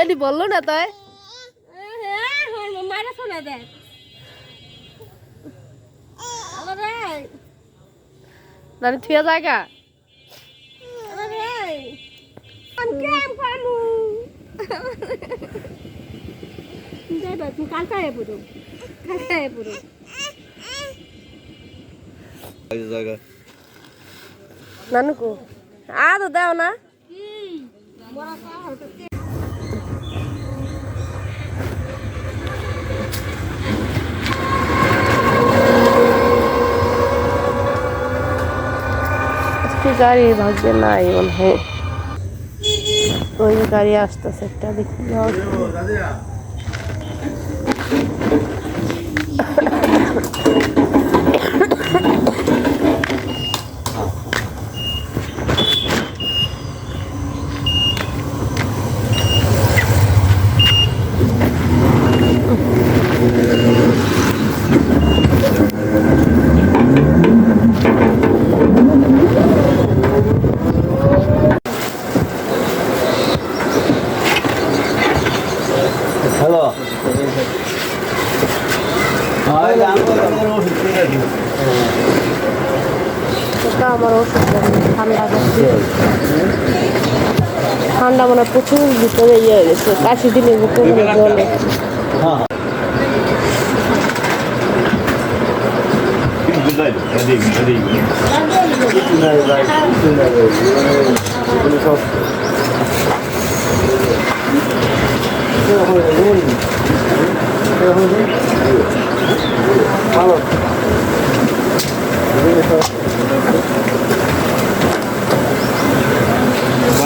এটি বলল না তাই? হ্যাঁ মারা শোনা দেখ আলো রে নানি থুয়া জায়গা। নানুকু আ তো দাও না। গাড়ি ভাগবে নাই মনে হয়। ওই গাড়ি আসতেছে একটা দেখি হ্যালো ওটা আমার ওষুধ দেন, ঠান্ডা ঠান্ডা মানে প্রচুর ভিতরে ইয়ে হয়ে গেছে কাশি দিলে ভিতরে জলে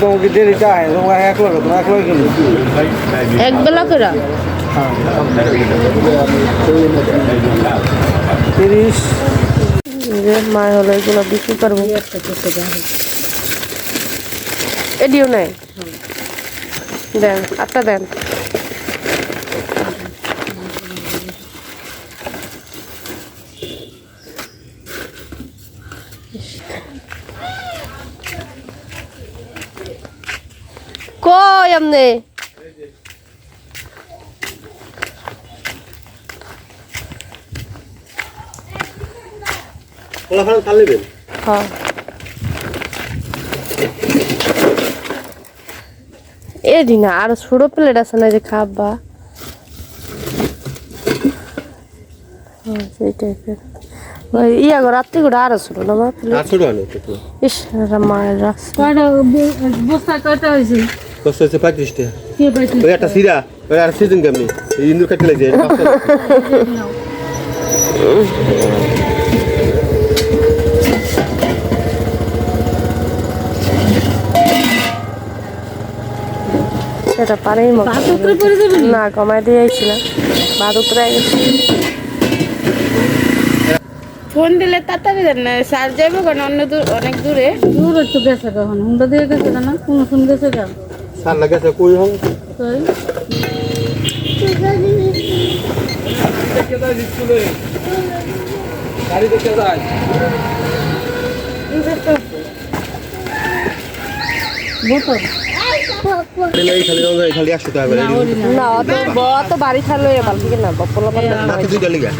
তোমাকে যে রিটা হয় তোমার এক লোক তোমার এক লোক কিনবে এক বেলা করে তিরিশ যে মায় হলো এগুলো বিক্রি করব এডিও নেই দেন আটটা দেন কই হ্যাঁ। এডি না আর ছোট প্লেট আছে না যে খাবা? হ্যাঁ, সেই টাইপের ওই ইয়া গো রাত্রি করে আরও ছোট না মা ইস মায়ের কয়টা বস্তা কয়টা হয়েছে? কষ্ট হচ্ছে পঁয়ত্রিশ টাকা কে পাইছে ওই একটা সিরা ওই আর সিজন কেমনি ইন্দুর কাটতে লাগছে সেটা পারেই না কমাই দিয়ে আইছিলাম। ভাত উতরে গেছে ফোন দিলে তাড়াতাড়ি দেন না সার যাব কারণ অন্য দূর অনেক দূরে। দূর একটু গেছে কখন? হুন্ডা দিয়ে গেছে না কোন শুন গেছে সার লাগাছে কই বোতল খালি খালি খালি না অত বাড়ি থাকলে এবার না বপলা পাতা দুইটা লিগা।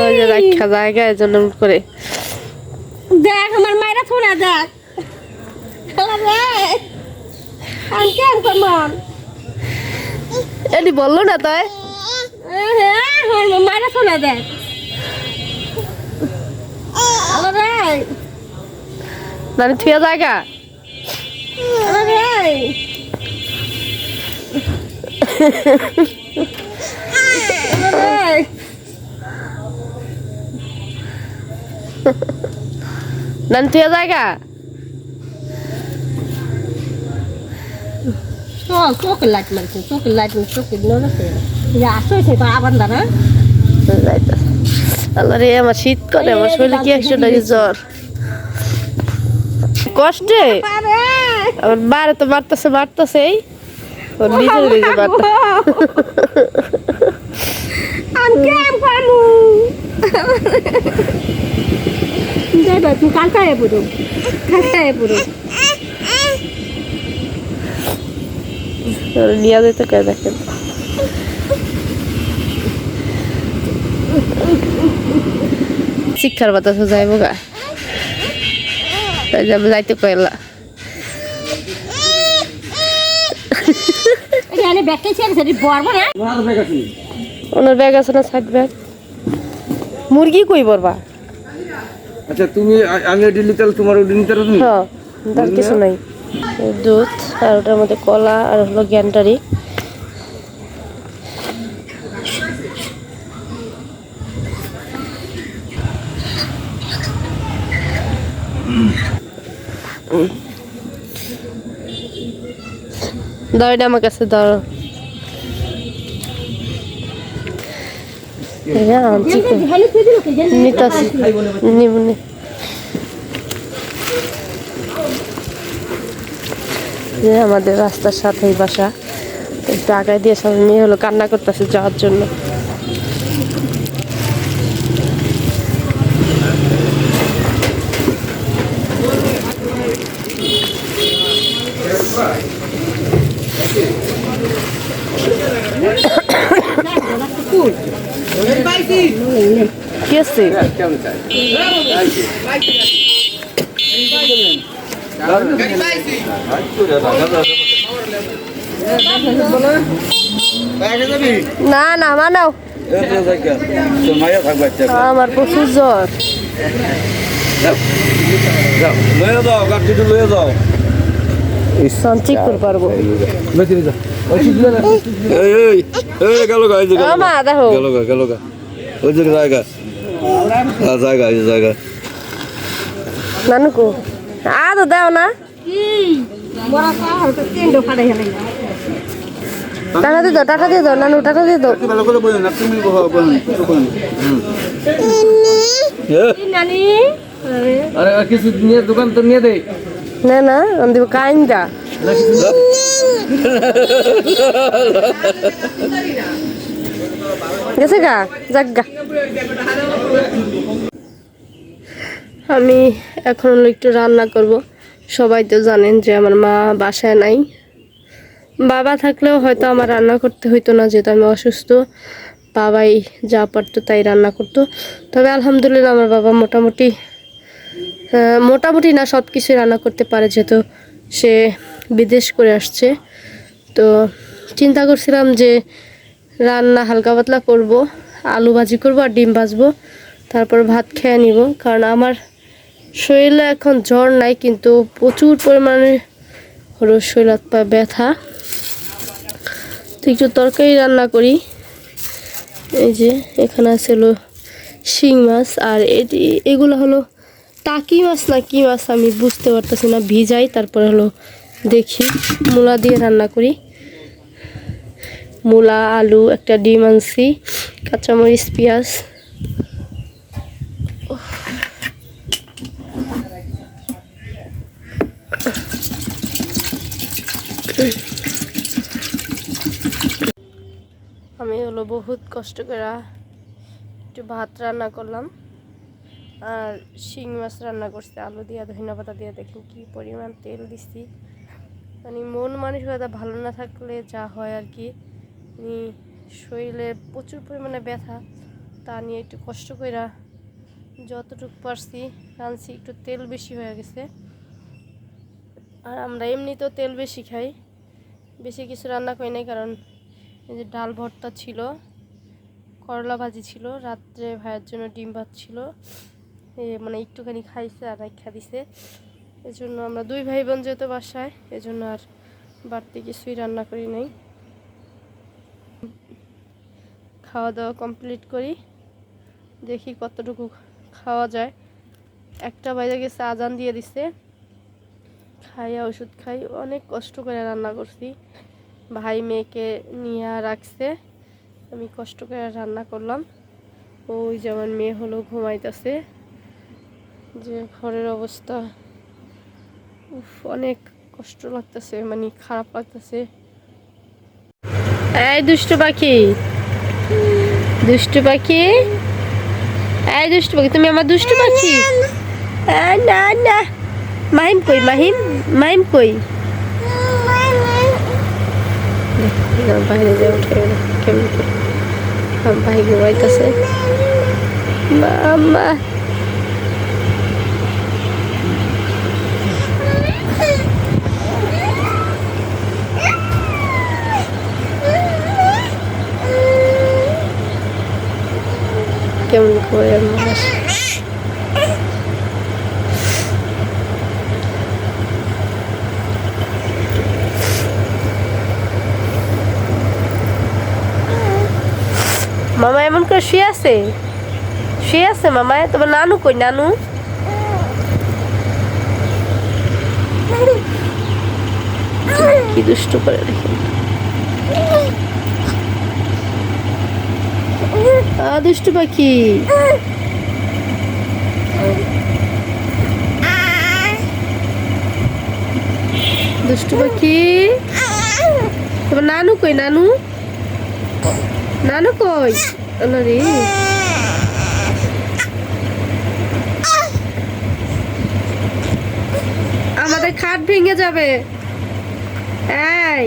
ওই যে রাখা জায়গা এই জন্য করে। দেখ আমার মায়েরা থোড়া দেখ। এটি বলল না তাই? মায়েরা শোনা দেখ। নানি থুয়া জায়গা? আলো নান তুই জায়গা লাইট মারছে লাইট আবার দাঁড়া আল্লাহ রে আমার শীত করে আমার শরীরে কি একশো টাকা জ্বর কষ্টে আবার বারে তো মারতেছে মারতেছেই ওর নিজের নিজে মারতে পড়ো কাল খাইয়ে পড়ো ওর নিয়ে যেতে কে দেখেন শিক্ষার বাতাস যাইব গা। তাই যাবে যাইতে ব্যাগ আছে ওনার ব্যাগ আছে না সাইড ব্যাগ? মুরগি কই বরবা? আচ্ছা তুমি আ- আমি দিল্লি তাহলে তোমার পারো তুমি? হ্যাঁ তার কিছু নাই। দুধ আর ওটার মধ্যে কলা আর হলো গ্যান্টারি দাও এটা আমার কাছে দাও। আমাদের রাস্তার সাথেই বাসা। আগায় দিয়ে সব মেয়ে হলো কান্না করতেছে যাওয়ার জন্য। কি আছে? না না মানাও আমার প্রচুর জ্বর। যাও লয়ে যাও গাড়িটা লয়ে যাও করে পারব এই এই এই গা। গেল গা গেল গা। ওই যে জায়গা। হ্যাঁ জায়গা এই জায়গা। নানুকু আদো দাও না। টাকা দিয়ে দাও টাকা দিয়ে দাও নানু টাকা দিয়ে দাও। ভালো করে বলেন না তুমি বলেন নানি? আরে আরে কিছু নিয়ে দোকান তো নিয়ে দেই। না না আমি দিব কাইন্দা। গেছে গা? যাক গা। আমি এখন একটু রান্না করব। সবাই তো জানেন যে আমার মা বাসায় নাই। বাবা থাকলেও হয়তো আমার রান্না করতে হইতো না, যেহেতু আমি অসুস্থ। বাবাই যা পারতো তাই রান্না করতো। তবে আলহামদুলিল্লাহ আমার বাবা মোটামুটি মোটামুটি না সব কিছুই রান্না করতে পারে, যেহেতু সে বিদেশ করে আসছে। তো চিন্তা করছিলাম যে রান্না হালকা পাতলা করব, আলু ভাজি করব আর ডিম ভাজবো, তারপর ভাত খেয়ে নিব। কারণ আমার শরীরে এখন জ্বর নাই, কিন্তু প্রচুর পরিমাণে হলো শরীর পা ব্যথা। তো একটু তরকারি রান্না করি। এই যে, এখানে আছে হলো শিং মাছ, আর এটি, এগুলো হলো টাকি মাছ না কি মাছ আমি বুঝতে পারতেছি না। ভিজাই, তারপরে হলো দেখি, মূলা দিয়ে রান্না করি। মূলা, আলু, একটা ডিম আনছি, কাঁচামরিচ, পেঁয়াজ। আমি হলো বহুত কষ্ট করে একটু ভাত রান্না করলাম, আর শিং মাছ রান্না করছি, আলু দিয়ে, ধনিয়া পাতা দিয়ে, দেখুন কি পরিমাণ তেল দিছি। মানে মন মানসিকতা ভালো না থাকলে যা হয় আর কি। শরীরে প্রচুর পরিমাণে ব্যথা, তা নিয়ে একটু কষ্ট করে যতটুকু পারছি রাঁধছি একটু তেল বেশি হয়ে গেছে। আর আমরা এমনিতেও তেল বেশি খাই, বেশি কিছু রান্না করি নাই কারণ এই যে ডাল ভর্তা ছিল, করলা ভাজি ছিল, রাত্রে ভাইয়ের জন্য ডিম ভাত ছিল মানে একটুখানি খাইছে আর রাখা দিছে। এই জন্য আমরা দুই ভাই বোন যেহেতু বাসায় এই জন্য আর বাড়তি কিছুই রান্না করি নাই। খাওয়া দাওয়া কমপ্লিট করি। দেখি কতটুকু খাওয়া যায়। একটা বাইরে গেছে, আজান দিয়ে দিছে। খাইয়া ওষুধ খাই। অনেক কষ্ট করে রান্না করছি। ভাই মেয়েকে নিয়ে রাখছে। আমি কষ্ট করে রান্না করলাম। ওই যেমন মেয়ে হলো ঘুমাইতেছে। যে ঘরের অবস্থা, উফ, অনেক কষ্ট লাগতেছে মানে খারাপ লাগতেছে। এই দুষ্টু পাখি! দুষ্টু পাখি? এই দুষ্টু পাখি তুমি আমার দুষ্টু পাখি? না না মাহিম কই মাহিম? মাহিম কই? বাইরে যে উঠে কেমন বাইরে বাইতেছে মামা কেমন করে মানুষ মামা এমন করে শুয়ে আছে শুয়ে আছে মামা তোমার নানু কই নানু কি দুষ্ট করে দেখি আ দুষ্টু পাখি। দুষ্টু পাখি। তোমার নানু কই, নানু? নানু কই? রে। আমাদের খাট ভেঙে যাবে। এই।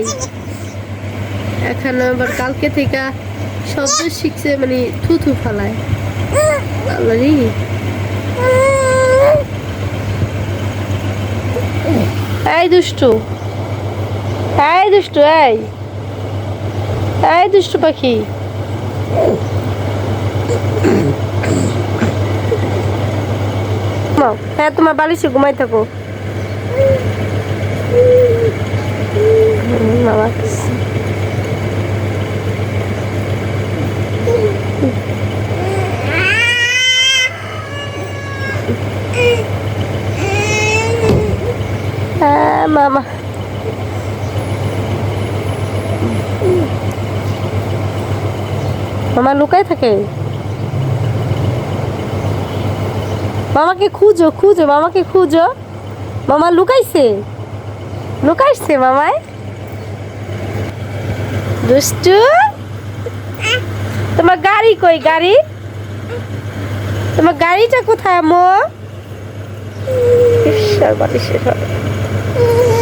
এখন আবার কালকে থেকে শব্দ শিখছে মানে থুথু ফালায়। আল্লাহ রে এই দুষ্টু। এই দুষ্টু, এই। এই দুষ্টু পাখি। হ্যাঁ তোমার বালিশে ঘুমাই থাকো। বাবা হ্যাঁ মামা। মামা লুকায় থাকে? মামাকে খুঁজো খুঁজো, মামাকে খুঁজো। মামা লুকাইছে? লুকাইছে মামায়? দুষ্টু? তোমার গাড়ি কই, গাড়ি? তোমার গাড়িটা কোথায় মো ঈশ্বর, বাড়ি শেষ হবে you.